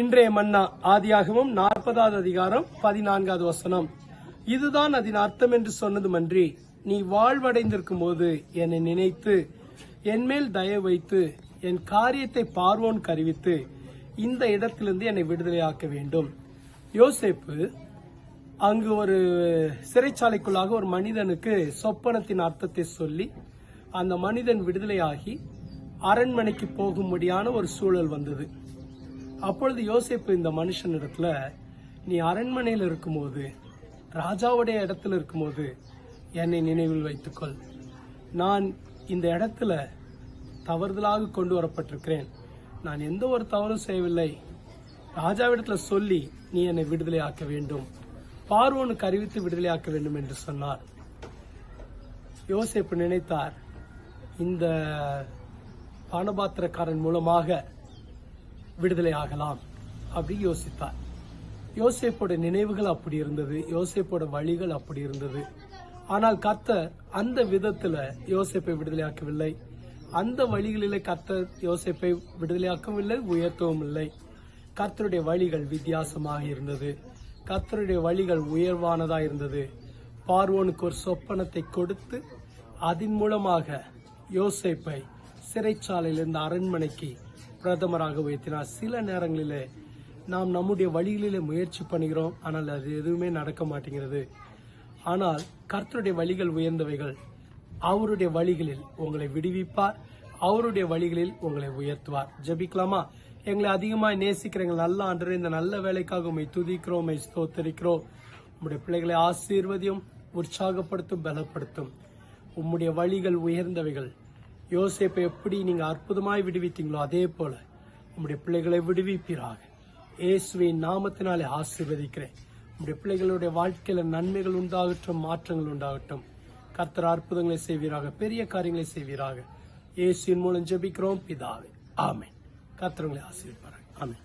இன்றைய மன்னா ஆதியாகமும் நாற்பதாவது அதிகாரம் பதினான்காவது வசனம். இதுதான் அதன் அர்த்தம் என்று சொன்னதுமன்றி நீ வாழ்வடைந்திருக்கும் போது என்னை நினைத்து என்மேல் தயவு வைத்து என் காரியத்தை பார்வோன் கருவித்து இந்த இடத்திலிருந்து என்னை விடுதலையாக்க வேண்டும். யோசேப்பு அங்கு ஒரு சிறைச்சாலைக்குள்ளாக ஒரு மனிதனுக்கு சொப்பனத்தின் அர்த்தத்தை சொல்லி அந்த மனிதன் விடுதலையாகி அரண்மனைக்கு போகும்படியான ஒரு சூழல் வந்தது. அப்பொழுது யோசிப்பு இந்த மனுஷனிடத்துல நீ அரண்மனையில் இருக்கும்போது ராஜாவுடைய இடத்துல இருக்கும்போது என்னை நினைவில் வைத்துக்கொள். நான் இந்த இடத்துல தவறுதலாக கொண்டு வரப்பட்டிருக்கிறேன். நான் எந்த ஒரு தவறும் செய்யவில்லை. ராஜாவிடத்துல சொல்லி நீ என்னை விடுதலையாக்க வேண்டும். பார்வோனுக்கு அறிவித்து விடுதலையாக்க வேண்டும் என்று சொன்னார். யோசிப்பு நினைத்தார் இந்த பானபாத்திரக்காரன் மூலமாக விடுதலை ஆகலாம் அப்படி யோசித்தார். யோசேப்போட நினைவுகள் அப்படி இருந்தது யோசேப்போட வழிகள் அப்படி இருந்தது. ஆனால் கத்தர் அந்த விதத்துல யோசேப்பை விடுதலையாக்கவில்லை. அந்த வழிகளிலே கத்தர் யோசேப்பை விடுதலையாக்கவும் உயர்த்தவும் இல்லை. கர்த்தருடைய வழிகள் வித்தியாசமாக இருந்தது. கர்த்தருடைய வழிகள் உயர்வானதா இருந்தது. பார்வோனுக்கு ஒரு சொப்பனத்தை கொடுத்து அதன் மூலமாக யோசேப்பை சிறைச்சாலையிலிருந்து அரண்மனைக்கு பிரதமராக உயர்த்தினார். சில நேரங்களிலே நாம் நம்முடைய வழிகளிலே முயற்சி பண்ணுகிறோம். ஆனால் அது எதுவுமே நடக்க மாட்டேங்கிறது. ஆனால் கர்த்தருடைய வழிகள் உயர்ந்தவைகள் அவருடைய வழிகளில் உங்களை விடுவிப்பார். அவருடைய வழிகளில் உங்களை உயர்த்துவார். ஜெபிக்கலாமா? எங்களை அதிகமாக நேசிக்கிற எங்கள் நல்ல ஆண்டரை இந்த நல்ல வேலைக்காக உண்மை துதிக்கிறோம் உம்மை ஸ்தோத்தரிக்கிறோம். உங்களுடைய பிள்ளைகளை ஆசீர்வதியும் உற்சாகப்படுத்தும் பலப்படுத்தும். உம்முடைய வழிகள் உயர்ந்தவைகள். யோசேப்பை எப்படி நீங்க அற்புதமாய் விடுவித்தீங்களோ அதே போல உங்களுடைய பிள்ளைகளை விடுவிப்பீராக. இயேசுவின் நாமத்தினாலே ஆசீர்வதிக்கிறேன். உங்களுடைய பிள்ளைகளுடைய வாழ்க்கையில நன்மைகள் உண்டாகட்டும் மாற்றங்கள் உண்டாகட்டும். கர்த்தர் அற்புதங்களை செய்வீராக பெரிய காரியங்களை செய்வீராக. இயேசுவின் மூலம் ஜெபிக்கிறோம் பிதாவே. ஆமேன். கர்த்தரங்களை உங்களை ஆமேன்.